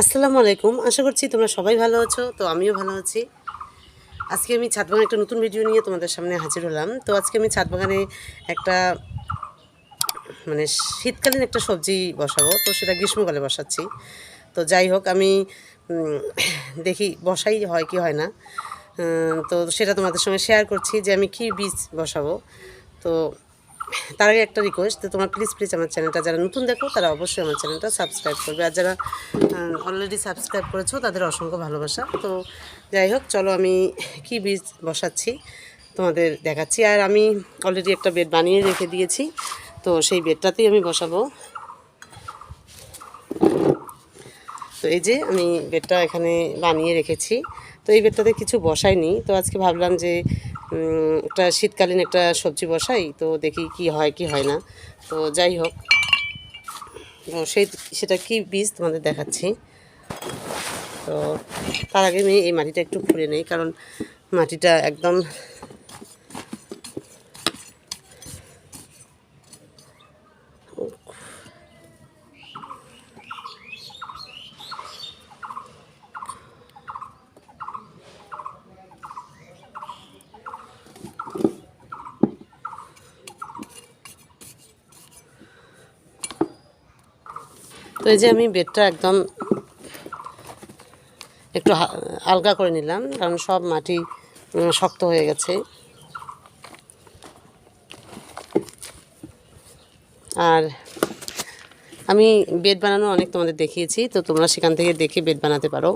আসসালামু আলাইকুম। আশা করছি তোমরা সবাই ভালো আছো, তো আমিও ভালো আছি। আজকে আমি ছাদ বাগানে একটা নতুন ভিডিও নিয়ে তোমাদের সামনে হাজির হলাম। তো আজকে আমি ছাদ বাগানে একটা মানে শীতকালীন একটা সবজি বসাবো, তো সেটা গ্রীষ্মকালে বসাচ্ছি। তো যাই হোক, আমি দেখি বসাই হয় কি হয় না। তো সেটা তোমাদের সঙ্গে শেয়ার করছি যে আমি কি বীজ বসাবো। তো তার আগে একটা রিকোয়েস্ট তো তোমার প্লিজ প্লিজ আমার চ্যানেলটা যারা নতুন দেখো, তারা অবশ্যই আমার চ্যানেলটা সাবস্ক্রাইব করবে। আর যারা অলরেডি সাবস্ক্রাইব করেছ, তাদের অসংখ্য ভালোবাসা। তো যাই হোক, চলো আমি কি বীজ বসাচ্ছি, তোমাদের দেখাচ্ছি। আর আমি অলরেডি একটা বেড বানিয়ে রেখে দিয়েছি, তো সেই বেডটাতেই আমি বসাবো। তো এই যে আমি বেডটা এখানে বানিয়ে রেখেছি। তো এই বেডটাতে কিছু বসাইনি। তো আজকে ভাবলাম যে একটা শীতকালীন একটা সবজি বসাই। তো দেখি কি হয় কি হয় না। তো যাই হোক। তো সেই, সেটা কি বীজ তোমাদের দেখাচ্ছি। তো তার আগে আমি এই মাটিটা একটু খুঁড়ে নেই। কারণ মাটিটা একদম তো এই যে আমি বেডটা একদম একটু আলগা করে নিলাম, কারণ সব মাটি শক্ত হয়ে গেছে। আর আমি বেড বানানো অনেক তোমাদের দেখিয়েছি, তো তোমরা সেখান থেকে দেখে বেড বানাতে পারো।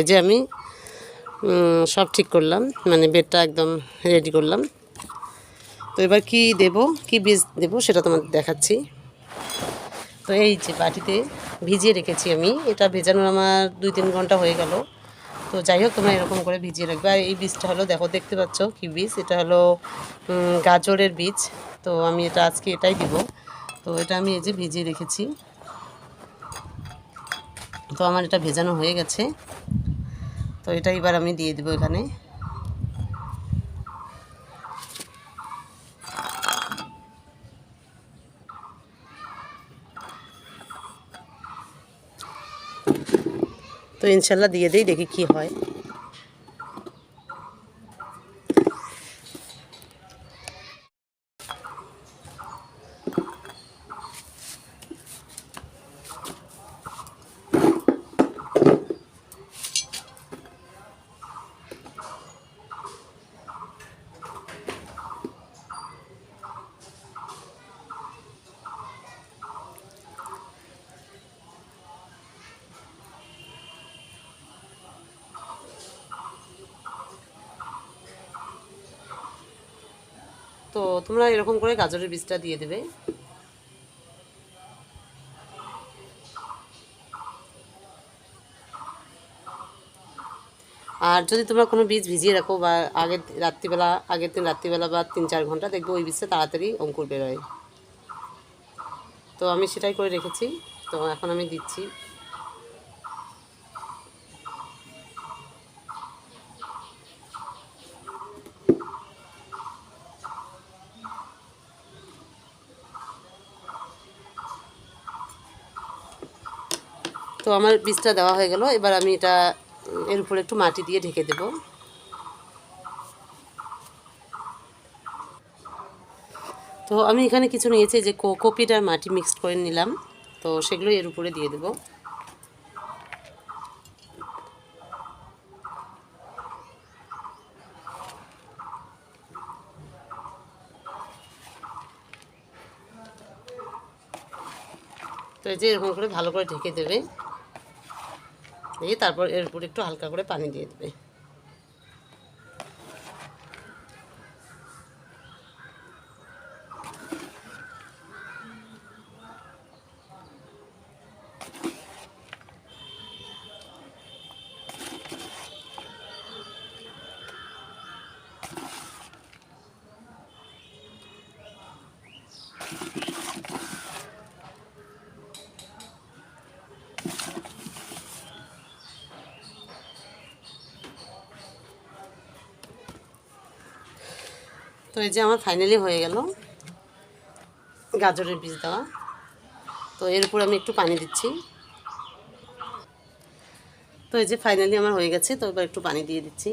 এই যে আমি সব ঠিক করলাম মানে বেডটা একদম রেডি করলাম। তো এবার কি দেব, কি বীজ দেব সেটা তোমাদের দেখাচ্ছি। তো এই যে বাটিতে ভিজিয়ে রেখেছি আমি, এটা ভেজানোর আমার দুই তিন ঘণ্টা হয়ে গেল। তো যাই হোক, তোমরা এরকম করে ভিজিয়ে রাখবে। আর এই বীজটা হলো, দেখো, দেখতে পাচ্ছ কি বীজ? এটা হলো গাজরের বীজ। তো আমি এটা আজকে এটাই দিব। তো এটা আমি এই যে ভিজিয়ে রেখেছি। তো আমার এটা ভেজানো হয়ে গেছে। তো এটা এবার আমি দিয়ে দেবো এখানে। তো ইনশাল্লাহ দিয়ে দিই দেখি কি হয়। তো তোমরা এরকম করে গাজরের বীজটা দিয়ে দেবে। আর যদি তোমরা কোনো বীজ ভিজিয়ে রাখো বা আগের রাত্রিবেলা, আগের দিন রাত্রিবেলা বা তিন চার ঘণ্টা দেখবে ওই বীজটা তাড়াতাড়ি অঙ্কুর বেরোয়। তো আমি সেটাই করে রেখেছি। তো এখন আমি দিচ্ছি। তো আমার বীজটা দেওয়া হয়ে গেল। এবার আমি এটা এর উপরে একটু মাটি দিয়ে ঢেকে দেব। তো আমি এখানে কিছু নিয়েছি যে কোকোপিট মাটি মিক্সড করে নিলাম। তো সেগুলো এর উপরে দিয়ে দেব। তো এই যে এরকম করে ভালো করে ঢেকে দেবে। দিয়ে তারপর এর উপর একটু হালকা করে পানি দিয়ে দেবে। তো এই যে আমার ফাইনালি হয়ে গেল গাজরের বীজ দেওয়া। তো এর উপর আমি একটু পানি দিচ্ছি। তো এই যে ফাইনালি আমার হয়ে গেছে, তো এবার একটু পানি দিয়ে দিচ্ছি।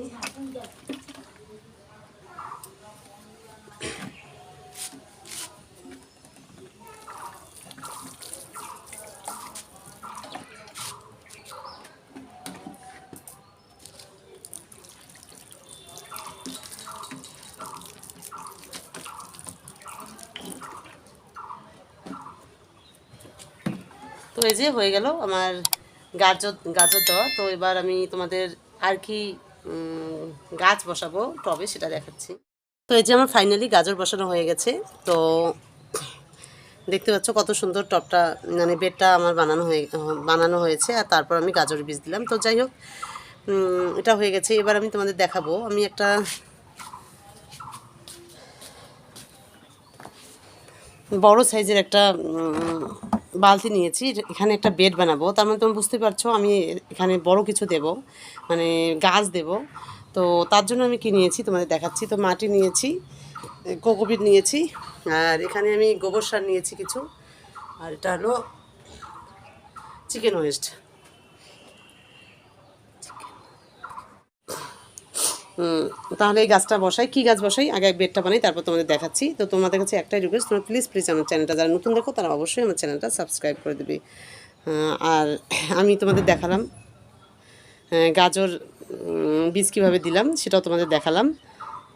এই যে হয়ে গেল আমার গাজর গাজর দেওয়া। তো এবার আমি তোমাদের আর কি গাছ বসাবো, টবে সেটা দেখাচ্ছি। তো এই যে আমার ফাইনালি গাজর বসানো হয়ে গেছে, তো দেখতে পাচ্ছ কত সুন্দর টবটা মানে বেডটা আমার বানানো হয়ে, বানানো হয়েছে, আর তারপর আমি গাজর বীজ দিলাম। তো যাই হোক এটা হয়ে গেছে। এবার আমি তোমাদের দেখাবো, আমি একটা বড় সাইজের একটা বালতি নিয়েছি এখানে একটা বেড বানাবো। তার মানে তুমি বুঝতে পারছ, আমি এখানে বড় কিছু দেব মানে গাছ দেব। তো তার জন্য আমি কি নিয়েছি তোমাদের দেখাচ্ছি। তো মাটি নিয়েছি কোকোপিট নিয়েছি, আর এখানে আমি গোবর সার নিয়েছি কিছু। আর এটা হলো চিকেন ওয়েস্ট তাহলে এই গাছটা বসাই। কি গাছ বসাই? আগে বেডটা বানাই, তারপর তোমাদের দেখাচ্ছি। তো তোমাদের কাছে একটাই রিকোয়েস্ট তোমরা প্লিজ প্লিজ আমার চ্যানেলটা যারা নতুন দেখো, তারা অবশ্যই আমার চ্যানেলটা সাবস্ক্রাইব করে দেবে। আর আমি তোমাদের দেখালাম। গাজর বীজ কীভাবে দিলাম সেটাও তোমাদের দেখালাম।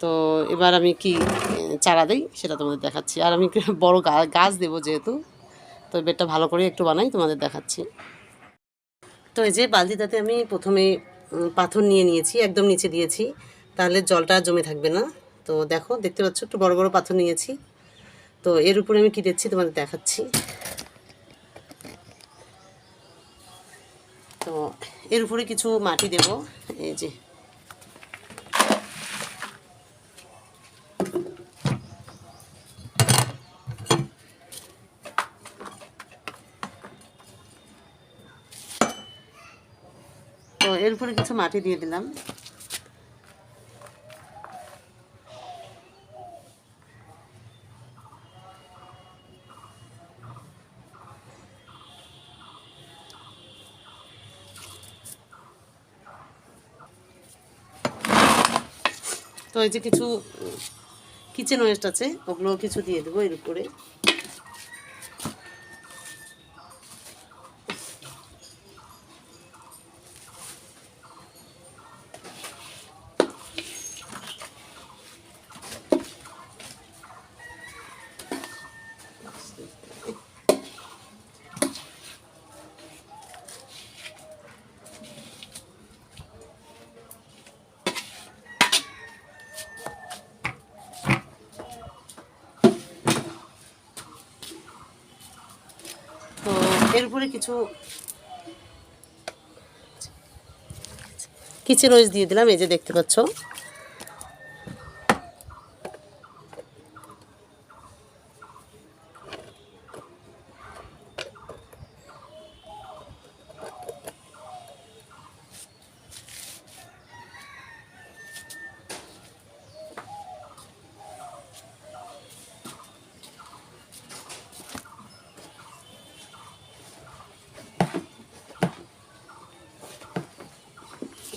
তো এবার আমি কি চারা দিই সেটা তোমাদের দেখাচ্ছি। আর আমি বড় গাছ দেবো যেহেতু, তো বেডটা ভালো করে একটু বানাই, তোমাদের দেখাচ্ছি। তো এই যে বালতিটাতে আমি প্রথমে পাথর নিয়ে নিয়েছি, একদম নিচে দিয়েছি। তাহলে জলটা জমে থাকবে না। তো দেখো, দেখতে পাচ্ছ, একটু বড় বড় পাথর নিয়েছি। তো এর উপরে আমি কী দিচ্ছি তোমাদের দেখাচ্ছি। তো এর উপরে কিছু মাটি দেব। এই যে উপরে কিছু মাটি দিয়ে দিলাম। তো এই যে কিছু কিচেন ওয়েস্ট আছে ওগুলো কিছু দিয়ে দেবো এর উপরে তো এর উপরে কিছু কিচেন ওয়েস্ট দিয়ে দিলাম এই যে দেখতে পাচ্ছ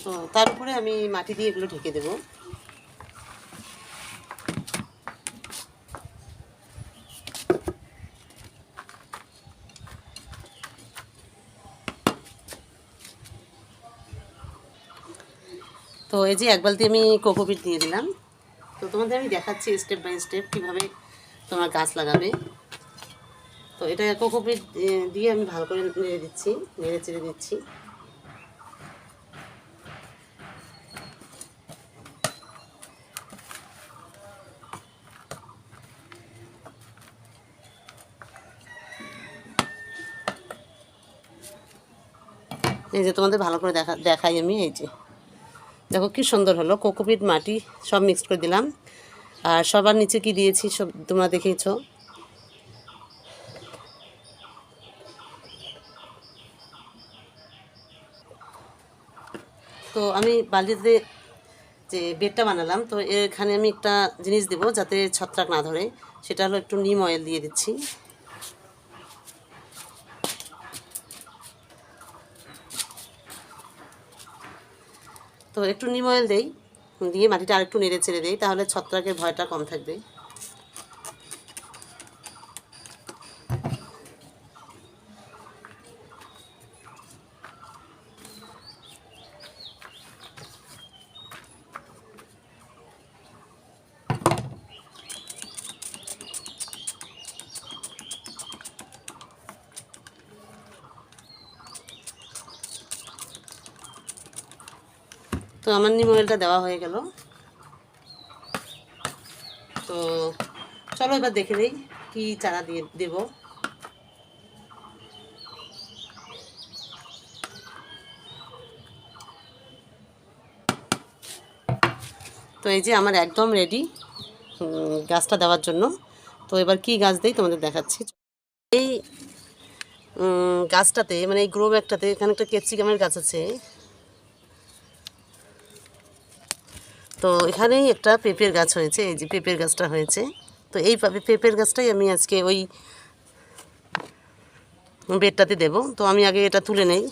তো তার উপরে আমি মাটি দিয়ে এগুলো ঢেকে দেবো। তো এই যে এক বালতি আমি কোকোপিট দিয়ে দিলাম। তো তোমাদের আমি দেখাচ্ছি স্টেপ বাই স্টেপ কীভাবে তোমার গাছ লাগাবে। তো এটা কোকোপিট দিয়ে আমি ভালো করে নেড়ে দিচ্ছি, নেড়ে চেড়ে দিচ্ছি এই যে তোমাদের ভালো করে দেখা দেখাই আমি, এই যে। দেখো কি সুন্দর হলো, কোকোপিট মাটি সব মিক্স করে দিলাম। আর সবার নিচে কি দিয়েছি সব তোমরা দেখেছ? তো আমি বালিতে যে বেডটা বানালাম, তো এখানে আমি একটা জিনিস দেবো যাতে ছত্রাক না ধরে, সেটা হলো একটু নিম অয়েল দিয়ে দিচ্ছি। তো একটু নিম অয়েল দেই, দিয়ে মাটিটা আর একটু নেড়ে ছেড়ে দেই, তাহলে ছত্রাকের ভয়টা কম থাকবে। আমার নিম অয়েলটা দেওয়া হয়ে গেল। তো চলো এবার দেখে নিই কি চারা দিয়ে দেব। তো এই যে আমার একদম রেডি গাছটা দেওয়ার জন্য। তো এবার কি গাছ দেই তোমাদের দেখাচ্ছি। এই গাছটাতে মানে এই গ্রো ব্যাগটাতে এখানে একটা ক্যাপসিকামের গাছ আছে। তো এখানেই একটা পেঁপের গাছ হয়েছে, এই যে পেঁপের গাছটা হয়েছে। তো এই পেঁপের গাছটাই আমি আজকে ওই বেডটাতে দেব। তো আমি আগে এটা তুলে নেই।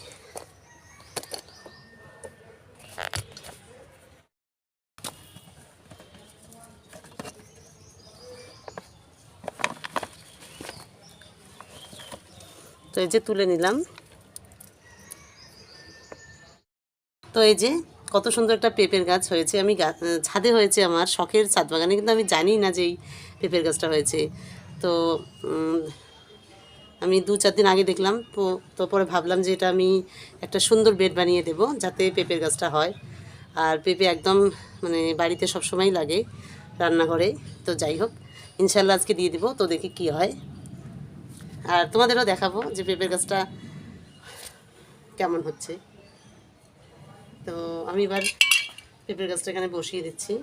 তো এই যে তুলে নিলাম। তো এই যে কত সুন্দর একটা পেঁপের গাছ হয়েছে। আমি ছাদে হয়েছে আমার, শখের ছাদ বাগানে, কিন্তু আমি জানি না যে এই পেঁপের গাছটা হয়েছে। তো আমি দু চার দিন আগে দেখলাম, তো তো পরে ভাবলাম যে এটা আমি একটা সুন্দর বেড বানিয়ে দেব, যাতে পেঁপের গাছটা হয়। আর পেঁপে একদম মানে বাড়িতে সব সবসময় লাগে রান্নাঘরে। তো যাই হোক ইনশাল্লাহ আজকে দিয়ে দিব, তো দেখি কি হয়। আর তোমাদেরও দেখাবো যে পেঁপের গাছটা কেমন হচ্ছে। তো আমি এবার পেঁপের গাছটা এখানে বসিয়ে দিচ্ছি।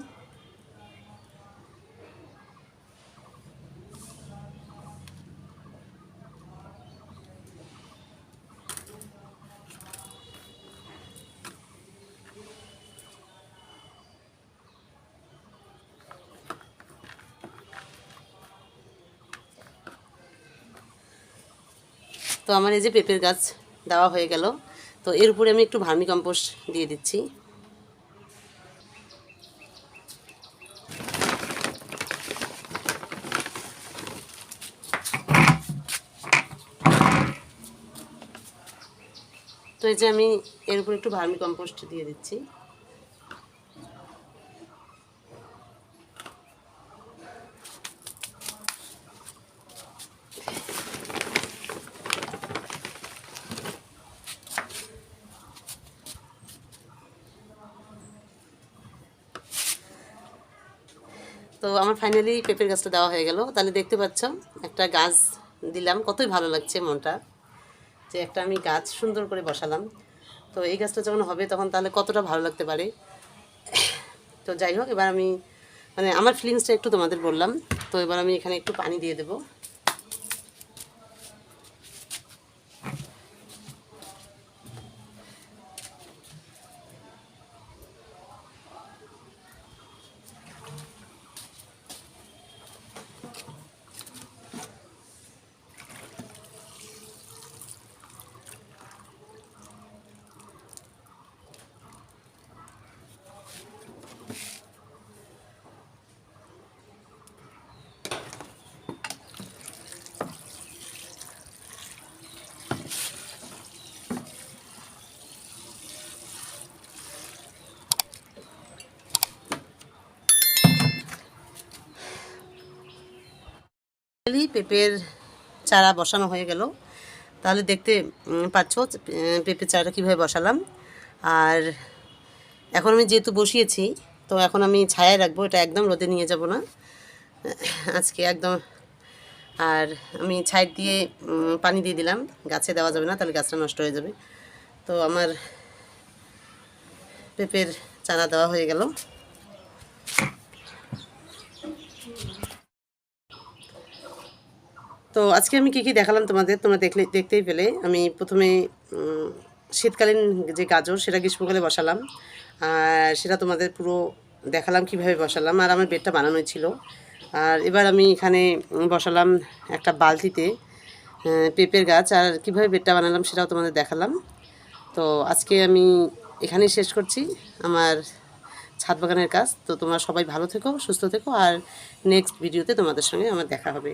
তো আমার এই যে পেঁপের গাছ দেওয়া হয়ে গেল। তো এর উপরে আমি একটু ভার্মি কম্পোস্ট দিয়ে দিচ্ছি। তো এই যে আমি এর উপরে একটু ভার্মি কম্পোস্ট দিয়ে দিচ্ছি। তো আমার ফাইনালি পেঁপের গাছটা দেওয়া হয়ে গেল। তাহলে দেখতে পাচ্ছ, একটা গাছ দিলাম। কতই ভালো লাগছে মনটা যে একটা আমি গাছ সুন্দর করে বসালাম। তো এই গাছটা যখন হবে তখন তাহলে কতটা ভালো লাগতে পারে? তো যাই হোক, এবার আমি মানে আমার ফিলিংসটা একটু তোমাদের বললাম। তো এবার আমি এখানে একটু পানি দিয়ে দেবো। পেঁপের চারা বসানো হয়ে গেল। তাহলে দেখতে পাচ্ছ পেঁপের চারাটা কীভাবে বসালাম। আর এখন আমি যেহেতু বসিয়েছি, তো এখন আমি ছায়ায় রাখব, এটা একদম রোদে নিয়ে যাব না। আজকে একদম, আর আমি ছাই দিয়ে পানি দিয়ে দিলাম। গাছে দেওয়া যাবে না, তাহলে গাছটা নষ্ট হয়ে যাবে। তো আমার পেঁপের চারা দেওয়া হয়ে গেল। তো আজকে আমি কী কী দেখালাম তোমাদের? তোমরা দেখলে, দেখতেই পেলে। আমি প্রথমে শীতকালীন যে গাজর, সেটা গ্রীষ্মকালে বসালাম। আর সেটা তোমাদের পুরো দেখালাম, কীভাবে বসালাম। আর আমার বেডটা বানানোই ছিল। আর এবার আমি এখানে বসালাম একটা বালতিতে পেঁপের গাছ। আর কীভাবে বেডটা বানালাম সেটাও তোমাদের দেখালাম। তো আজকে আমি এখানেই শেষ করছি আমার ছাদ বাগানের কাজ। তো তোমরা সবাই ভালো থেকো, সুস্থ থেকো। আর নেক্সট ভিডিওতে তোমাদের সঙ্গে আমার দেখা হবে।